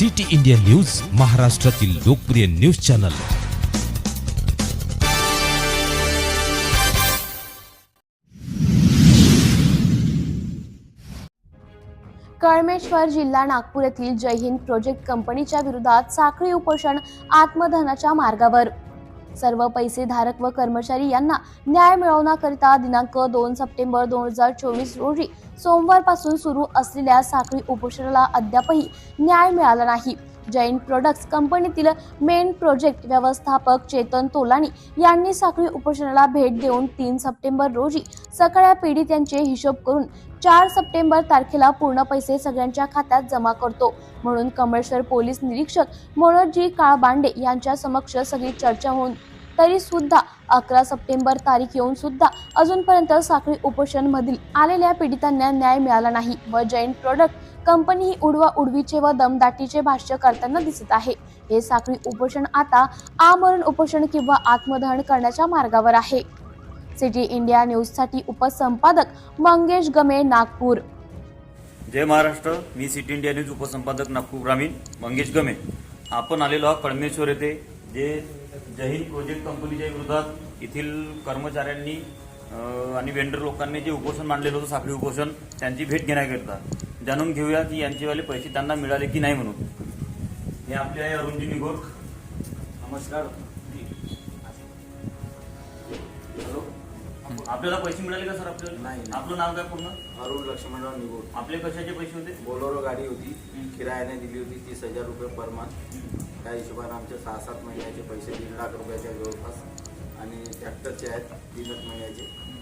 City India news महाराष्ट्रातील लोकप्रिय news channel. Kalmeshwar जिल्हा नागपूर येथील जय हिंद प्रोजेक्ट कंपनीच्या विरोधात साखळी उपोषण आत्मदहनाच्या मार्गावर. सर्व पैसेधारक व कर्मचारी यांना न्याय मिळवण्याकरिता दिनांक दोन सप्टेंबर दोन हजार चोवीस रोजी सोमवारपासून सुरू असलेल्या साखळी उपोषणाला अद्यापही न्याय मिळाला नाही. जैन प्रोडक्ट्स कंपनीतील मेन प्रोजेक्ट व्यवस्थापक चेतन तोलानी यांनी साखळी उपोषणाला भेट देऊन तीन सप्टेंबर रोजी सगळ्या पीडितांचे हिशोब करून चार सप्टेंबर तारखेला पूर्ण पैसे सगळ्यांच्या खात्यात जमा करतो. म्हणून कमळेश्वर पोलीस निरीक्षक मनोजी काळबांडे यांच्या समक्ष सगळी चर्चा होऊन तरी सुद्धा अकरा सप्टेंबर तारीख येऊन सुद्धा अजूनपर्यंत साखळी उपोषण मधील आलेल्या पीडितांना न्याय मिळाला नाही व जैन प्रोडक्ट कंपनी ही उडवा उडवीचे व दमदाटीचे भाष्य करताना दिसत आहे. हे साखळी उपोषण आता आमरण उपोषण किंवा आत्मदहन करण्याच्या मार्गावर आहे. सिटी इंडिया न्यूजसाठी उपसंपादक मंगेश गमे नागपूर. जय महाराष्ट्र. मी सिटी इंडिया न्यूज उपसंपादक नागपूर ग्रामीण मंगेश गमे. आपण आलेलो आहोत कळमेश्वर येथे जे जहीर प्रोजेक्ट कंपनीच्या विरोधात येथील कर्मचाऱ्यांनी आणि वेंडर लोकांनी जे उपोषण मांडलेलं होतं साखळी उपोषण त्यांची भेट घेण्याकरिता. जाणून घेऊया की यांचेवाले पैसे त्यांना मिळाले की नाही म्हणून. हे आपले आहे अरुणजी निगोर नमस्कार. हॅलो? आपल्याला पैसे मिळाले का सर आपल्याला? नाही. आपलं नाव काय पूर्ण? अरुण लक्ष्मणराव निगोड आपले कशाचे पैसे होते? बोलोरो गाडी होती. किरायाने दिली होती तीस हजार रुपये पर मंथ त्या हिशोबाने आमचे सहा सात महिन्याचे पैसे दीड लाख रुपयाच्या जवळपास. आणि ट्रॅक्टरचे आहेत तीनच महिन्याचे.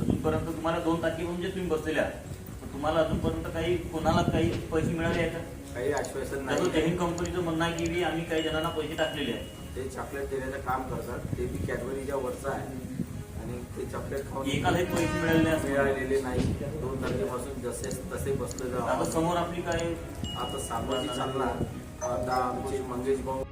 अजूनपर्यंत तुम्हाला दोन तारखेपासून म्हणजे तुम्ही बसलेले आहात. तुम्हाला अजूनपर्यंत काही कोणाला काही पैसे मिळाले आहेत का? काही आश्वासन नाही. जैन कंपनीचं म्हणणं आहे की आम्ही काही जणांना पैसे टाकलेले आहेत. ते चॉकलेट देण्याचं काम करतात. ते बी कॅडबरीच्या वरचं आहे. आणि ते चॉकलेट खाऊन एकालाही पैसे मिळाले मिळालेले नाही. दोन तारखेपासून जसे तसे बसलेलो आता. समोर आपली काय? आता सामाजिक चालणार. आता आमचे मंगेश भाऊ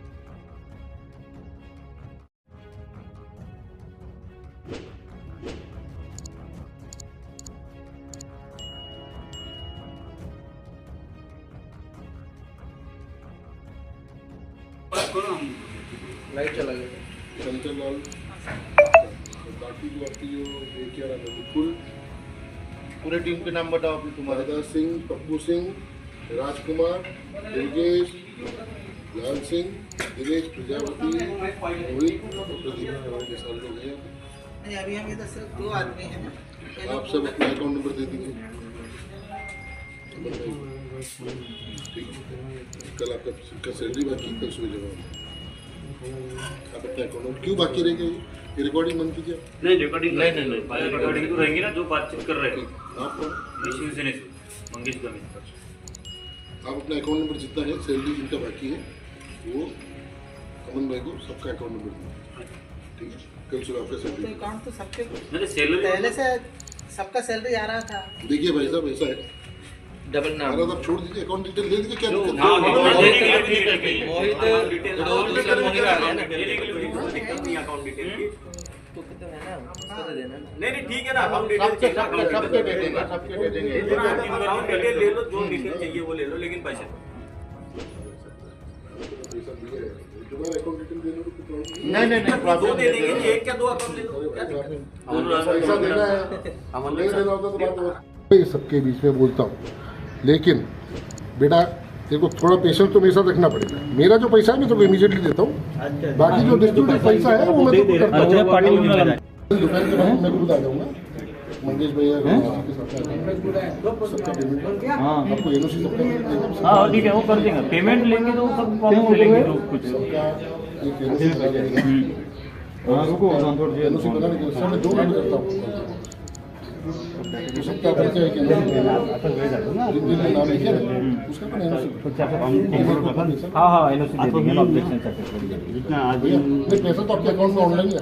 लाइट चला गया। शंकर लाल। बाकी जो आपकी जो ये क्या नाम पूरे टीम के नाम बताओ अभी तुम्हारे। सिंह पप्पू सिंह राजकुमार योगेश लाल सिंह दिनेश प्रजापति रोहित और प्रदीप साथ लोग हैं। अभी हम इधर सिर्फ़ दो आदमी हैं। आप सब अपना अकाउंट नंबर दे दीजिए। है। कल आपका का सैलरी बाकी कल सुबह जमा होगा। आप अपना अकाउंट क्यों बाकी रह गई ये रिकॉर्डिंग बंद कीजिए नाही रेकॉर्डिंग नाही नाही नाही रेकॉर्डिंग तो रहेंगी ना जो बातचीत कर रहे हैं। आप कौन? मैं शिवसेने से मंगेश गमे आप अपना अकाउंट नंबर जितना है सैलरी जिनका बाकी है वो अमन भाई को सबका अकाउंट नंबर ठीक है? कल सुबह आपका सैलरी अकाउंट तो सबके नाही सैलरी पहले से सबका सैलरी आ रहा था। देखिए भाई साहब ऐसा है। डबल नाम। अगर तो छोड़ दीजिए अकाउंट डिटेल दे दीजिए क्या हाँ, मोहित जो दूसरा मोहित आ रहा है ना। डिटेल नहीं अकाउंट डिटेल की। तो कितना है ना? उसको तो दे देना नहीं नहीं ठीक है ना अकाउंट डिटेल सबके सबके दे देंगे सबके दे देंगे। अकाउंट डिटेल ले लो जो हम्म। डिटेल चाहिए वो ले लो लेकिन पैसे। नहीं नहीं नहीं दो दे देंगे एक क्या दो अकाउंट ले लो। क्या पैसा देना है। हम ले देना होता तो बात सबके बीच में बोलता हूँ। लेकिन बेटा तेरे को थोड़ा पेशेंस तो मेरे साथ रखना पड़ेगा। मेरा जो पैसा है मैं तो इमीडिएटली देता हूँ। बाकी जो डिस्ट्रीब्यूट पैसा है वो मैं तो करता दोपहर के बाद मैं खुद आ जाऊँगा। मंगेश भैया आपके साथ पेमेंट एनओसी हाँ। ठीक है वो कर देंगे। पेमेंट लेंगे तो सब तो कुछ। एक एनओसी बना हाँ रुको। के दो करता हूँ। हाँ हाँ एनओसी दे देंगे ऑब्जेक्शन जितना आज पैसा तो आपके अकाउंट में ऑनलाइन है।